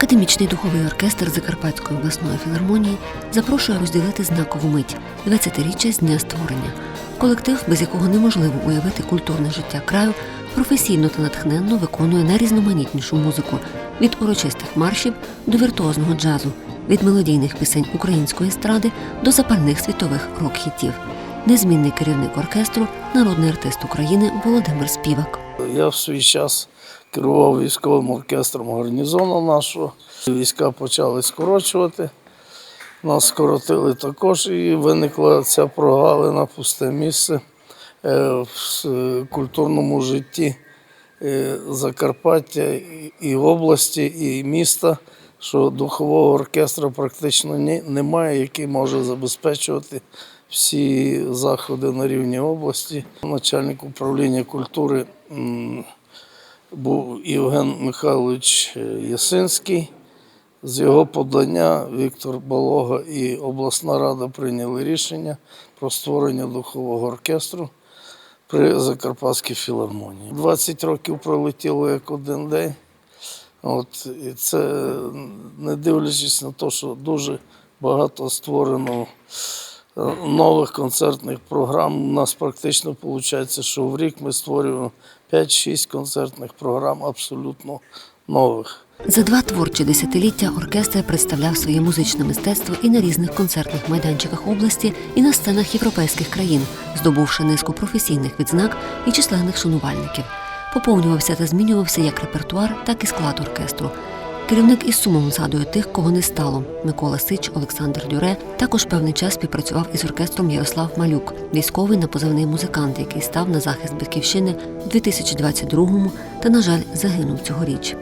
Академічний духовий оркестр Закарпатської обласної філармонії запрошує розділити знакову мить 20-річчя з дня створення. Колектив, без якого неможливо уявити культурне життя краю, професійно та натхненно виконує найрізноманітнішу музику від урочистих маршів до віртуозного джазу, від мелодійних пісень української естради до запальних світових рок-хітів. Незмінний керівник оркестру, народний артист України Володимир Співак. Я в свій час керував військовим оркестром гарнізону нашого. Війська почали скорочувати. Нас скоротили також, і виникла ця прогалина, пусте місце е, в культурному житті е, Закарпаття і- області, і міста, що духового оркестра практично немає, який може забезпечувати всі заходи на рівні області. Начальник управління культури був Євген Михайлович е, Ясинський. З його подання Віктор Балога і обласна рада прийняли рішення про створення духового оркестру при Закарпатській філармонії. 20 років пролетіло як один день. От, і це не дивлячись на те, що дуже багато створено нових концертних програм. У нас практично виходить, що в рік ми створюємо 5-6 концертних програм абсолютно нових. За два творчі десятиліття оркестр представляв своє музичне мистецтво і на різних концертних майданчиках області, і на сценах європейських країн, здобувши низку професійних відзнак і численних шанувальників. Поповнювався та змінювався як репертуар, так і склад оркестру. Керівник із сумом згадує тих, кого не стало. Микола Сич, Олександр Дюре також певний час співпрацював із оркестром Ярослав Малюк, військовий на позивний музикант, який став на захист батьківщини у 2022-му та, на жаль, загинув цьогоріч.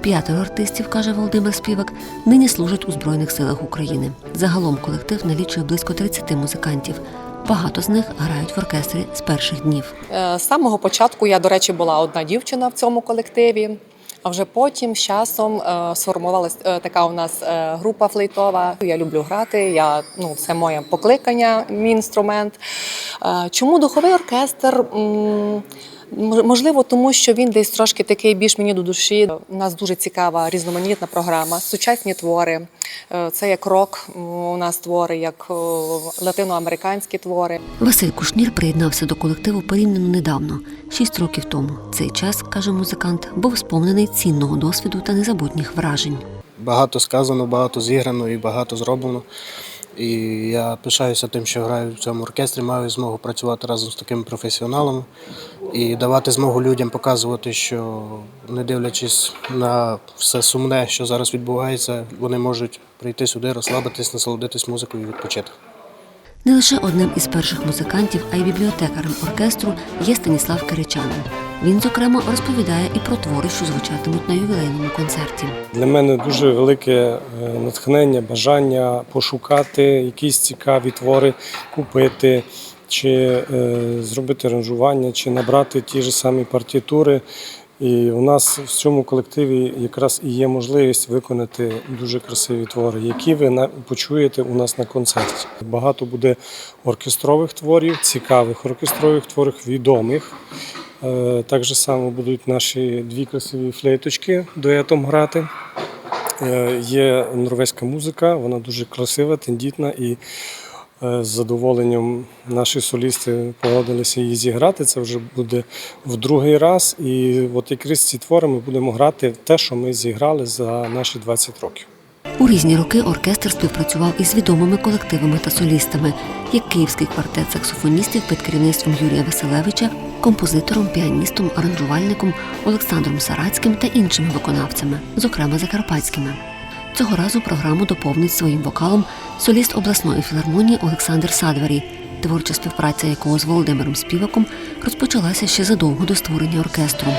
П'ятеро артистів, каже Володимир Співак, нині служать у Збройних силах України. Загалом колектив налічує близько 30 музикантів. Багато з них грають в оркестрі з перших днів. Е, З самого початку я, до речі, була одна дівчина в цьому колективі. А вже потім з часом е, сформувалась е, така у нас е, група флейтова. Я люблю грати. Я ну це моє покликання, мій інструмент. Чому духовий оркестр? Можливо, тому що він десь трошки такий більш мені до душі. У нас дуже цікава різноманітна програма, сучасні твори. Е, Це як рок у нас твори, як латиноамериканські твори. Василь Кушнір приєднався до колективу порівняно недавно, шість років тому. Цей час, каже музикант, був сповнений цінного досвіду та незабутніх вражень. Багато сказано, багато зіграно і багато зроблено. І я пишаюся тим, що граю в цьому оркестрі, маю змогу працювати разом з такими професіоналами і давати змогу людям показувати, що не дивлячись на все сумне, що зараз відбувається, вони можуть прийти сюди, розслабитись, насолодитись музикою і відпочити. Не лише одним із перших музикантів, а й бібліотекарем оркестру є Станіслав Киричанин. Він, зокрема, розповідає і про твори, що звучатимуть на ювілейному концерті. Для мене дуже велике е, натхнення, бажання пошукати якісь цікаві твори, купити, чи е, зробити аранжування, чи набрати ті ж самі партитури. І у нас в цьому колективі якраз і є можливість виконати дуже красиві твори, які ви на- почуєте у нас на концерті. Багато буде оркестрових творів, цікавих оркестрових творів, відомих. Е, Так же само будуть наші дві красиві флейточки дуетом грати. Е, Є норвезька музика, вона дуже красива, тендітна і з задоволенням наші солісти погодилися її зіграти. Це вже буде в другий раз. І от якраз ці твори ми будемо грати те, що ми зіграли за наші 20 років. У різні роки оркестр співпрацював із відомими колективами та солістами, як Київський квартет саксофоністів під керівництвом Юрія Василевича, композитором, піаністом, аранжувальником Олександром Сарацьким та іншими виконавцями, зокрема закарпатськими. Цього разу програму доповнить своїм вокалом соліст обласної філармонії Олександр Садварій, творча співпраця якого з Володимиром Співаком розпочалася ще задовго до створення оркестру.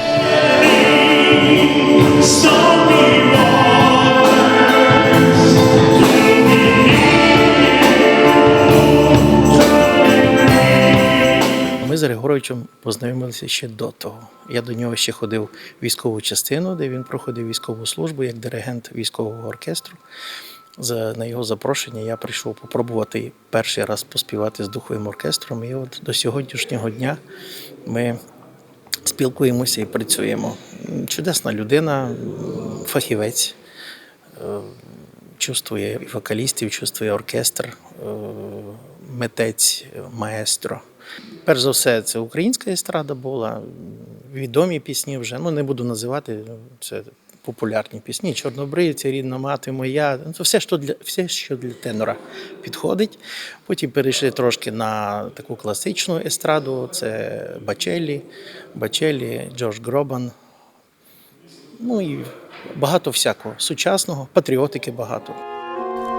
Григоровичем познайомилися ще до того. Я до нього ще ходив в військову частину, де він проходив військову службу як диригент військового оркестру. За, на його запрошення я прийшов попробувати перший раз поспівати з духовим оркестром. І от до сьогоднішнього дня ми спілкуємося і працюємо. Чудесна людина, фахівець. е, чувствує вокалістів, чувствує оркестр, е, митець, маестро. Перш за все, це українська естрада була, відомі пісні вже. Ну, не буду називати, це популярні пісні. Чорнобривці, рідна мати моя. Ну, Це все, що для, все, що для тенора підходить. Потім перейшли трошки на таку класичну естраду. Це Бачеллі, Бачеллі, Джордж Гробан. Ну і багато всякого сучасного, патріотики багато.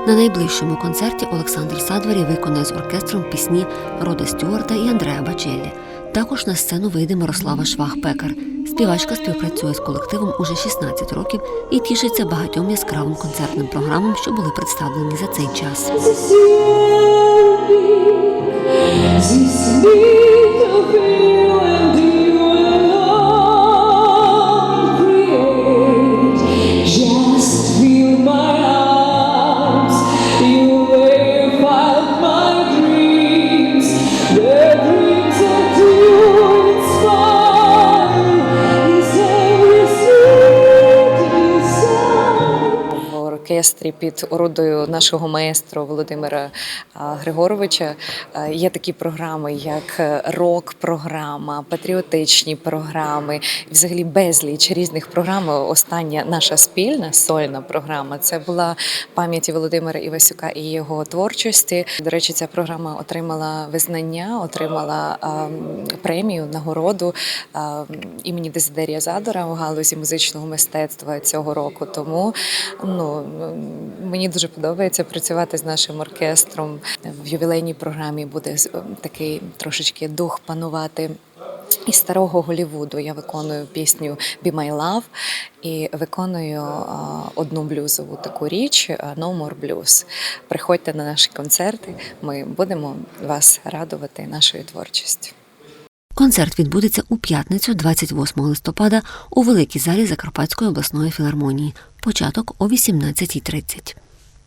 На найближчому концерті Олександр Садварі виконає з оркестром пісні Рода Стюарта і Андреа Бачеллі. Також на сцену вийде Мирослава Швах-Пекар. Співачка співпрацює з колективом уже 16 років і тішиться багатьом яскравим концертним програмам, що були представлені за цей час. Зі світу оркестрі під орудою нашого маестро Володимира Григоровича є такі програми, як е, рок-програма, патріотичні програми, взагалі безліч різних програм. Остання наша спільна сольна програма це була пам'яті Володимира Івасюка і його творчості. До речі, ця програма отримала визнання, отримала премію, нагороду імені Дезидерія Задора у галузі музичного мистецтва цього року. Тому ну мені дуже подобається працювати з нашим оркестром. В ювілейній програмі буде такий трошечки дух панувати. Із старого Голівуду я виконую пісню «Be My Love» і виконую одну блюзову таку річ а, «No More Blues». Приходьте на наші концерти, ми будемо вас радувати нашою творчістю. Концерт відбудеться у п'ятницю, 28 листопада, у великій залі Закарпатської обласної філармонії. Початок о 18.30.